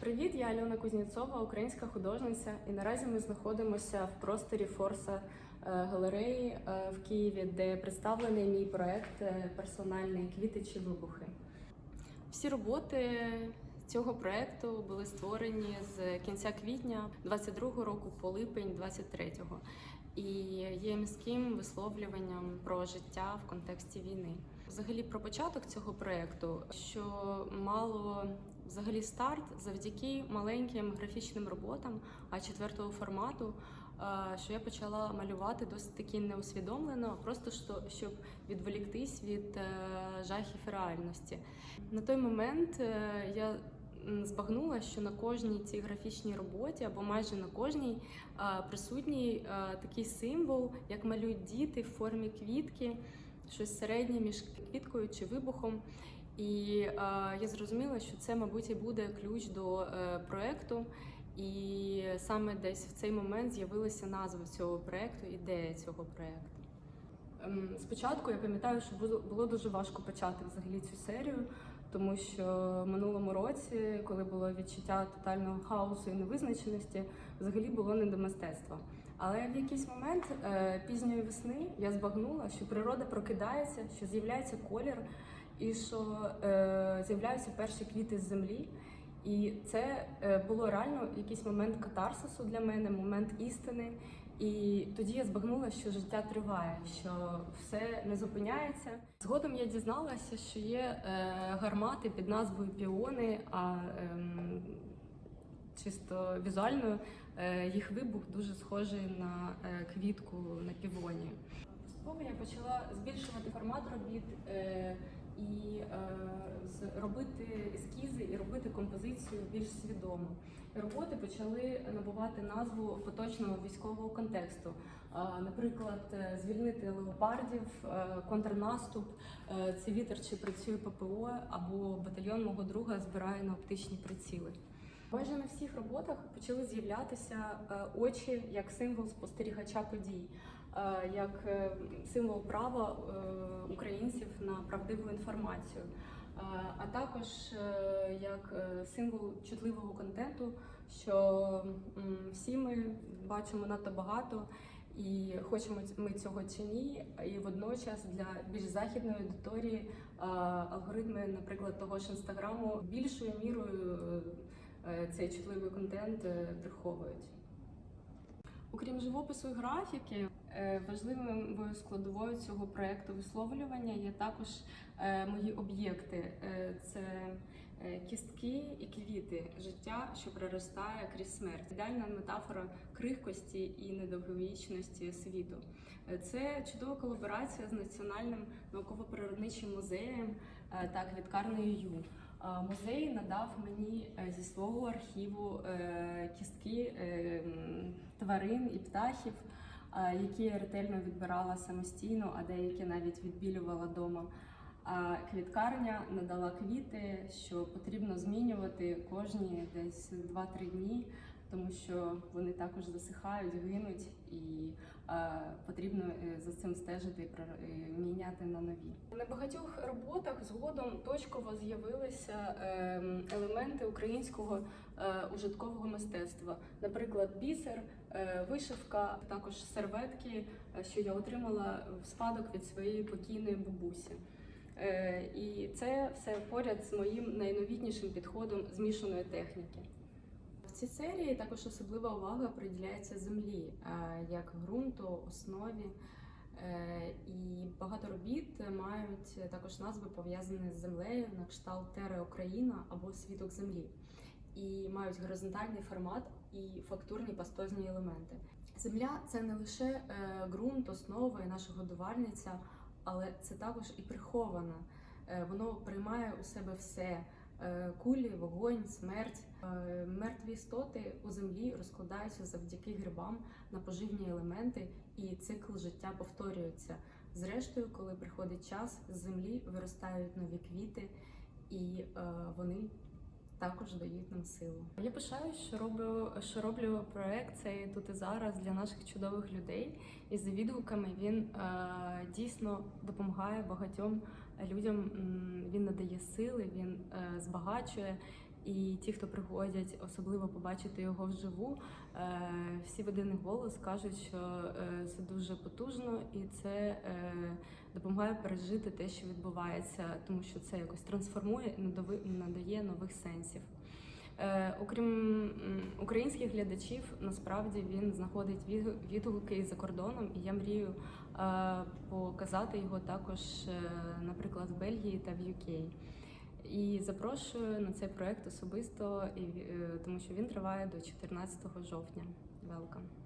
Привіт, я Альона Кузнєцова, українська художниця. І наразі ми знаходимося в просторі Форса е, галереї е, в Києві, де представлений мій проект е, персональний квіти чи вибухи. Всі роботи цього проекту були створені з кінця квітня 22-го року по липень 23-го і є міським висловлюванням про життя в контексті війни. Взагалі про початок цього проекту, що мало взагалі старт завдяки маленьким графічним роботам а четвертого формату. е, Що я почала малювати досить таки неусвідомлено, просто що- щоб відволіктись від е, жахів реальності. На той момент е, я збагнула, що на кожній цій графічній роботі, або майже на кожній, присутній такий символ, як малюють діти в формі квітки, щось середнє між квіткою чи вибухом. І е, я зрозуміла, що це, мабуть, і буде ключ до е, проекту. І саме десь в цей момент з'явилася назва цього проекту, ідея цього проекту. Ем, Спочатку я пам'ятаю, що було- дуже важко почати взагалі цю серію, тому що в минулому році, коли було відчуття тотального хаосу і невизначеності, взагалі було не до мистецтва. Але в якийсь момент е, пізньої весни я збагнула, що природа прокидається, що з'являється колір, і що е, з'являються перші квіти з землі. І це е, було реально якийсь момент катарсису для мене, момент істини. І тоді я збагнула, що життя триває, що все не зупиняється. Згодом я дізналася, що є е, гармати під назвою піони, а ем, чисто візуально е, їх вибух дуже схожий на е, квітку на півоні. Поступово я почала збільшувати формат робіт е, і е, робити ескізи і робити композицію більш свідомо. Роботи почали набувати назву поточного військового контексту. Наприклад, е, звільнити леопардів, е, контрнаступ, е, це вітер чи працює ППО, або батальйон мого друга збирає на оптичні приціли. Майже на всіх роботах почали з'являтися е, очі як символ спостерігача подій, е, як е, символ права е, українців на правдиву інформацію, Е, а також е, як е, символ чутливого контенту, що всі ми бачимо надто багато. І хочемо ми цього чи ні, і водночас для більш західної аудиторії е, алгоритми, наприклад, того ж інстаграму більшою мірою е, цей чутливий контент е, приховують. Окрім живопису і графіки, е, важливою складовою цього проекту висловлювання є також е, мої об'єкти. Е, Це е, кістки і квіти, життя, що проростає крізь смерть. Ідеальна метафора крихкості і недовговічності світу. Е, Це чудова колаборація з Національним науково-природничим музеєм е, та квіткарнею Ю. Музей надав мені е, зі свого архіву е, кістки е, тварин і птахів, е, які я ретельно відбирала самостійно, а деякі навіть відбілювала вдома. А квіткарня надала квіти, що потрібно змінювати кожні десь 2-3 дні, тому що вони також засихають, гинуть, і е, потрібно е, за цим стежити і міняти на нові. На багатьох роботах згодом точково з'явилися ем, елементи українського е, ужиткового мистецтва, наприклад, бісер, е, вишивка, також серветки, е, що я отримала в спадок від своєї покійної бабусі. Е, І це все поряд з моїм найновітнішим підходом змішаної техніки. Цій серії також особлива увага приділяється землі е, як ґрунту, основі. Е, І багато робіт мають також назви пов'язані з землею на кшталт Тера Україна або Світок землі, і мають горизонтальний формат і фактурні пастозні елементи. Земля це не лише е, ґрунт, основа і наша годувальниця, але це також і прихована. Е, Воно приймає у себе все. Е, Кулі, вогонь, смерть. Е, Мертві істоти у землі розкладаються завдяки грибам на поживні елементи, і цикл життя повторюється. Зрештою, коли приходить час, з землі виростають нові квіти, і е, вони також дають нам силу. Я пишаю, що роблю, що роблю проект цей тут і зараз для наших чудових людей. І за відгуками він е, дійсно допомагає багатьом людям. Він надає сили, він е, збагачує. І ті, хто приходять, особливо побачити його вживу, е, всі в один голос кажуть, що е, це дуже потужно і це е, допомагає пережити те, що відбувається, тому що це якось трансформує надає нових сенсів. Е, Окрім українських глядачів, насправді він знаходить від- відгуки за кордоном, і я мрію е, показати його також, е, наприклад, в Бельгії та в UK. І запрошую на цей проект особисто, тому що він триває до 14 жовтня. Welcome!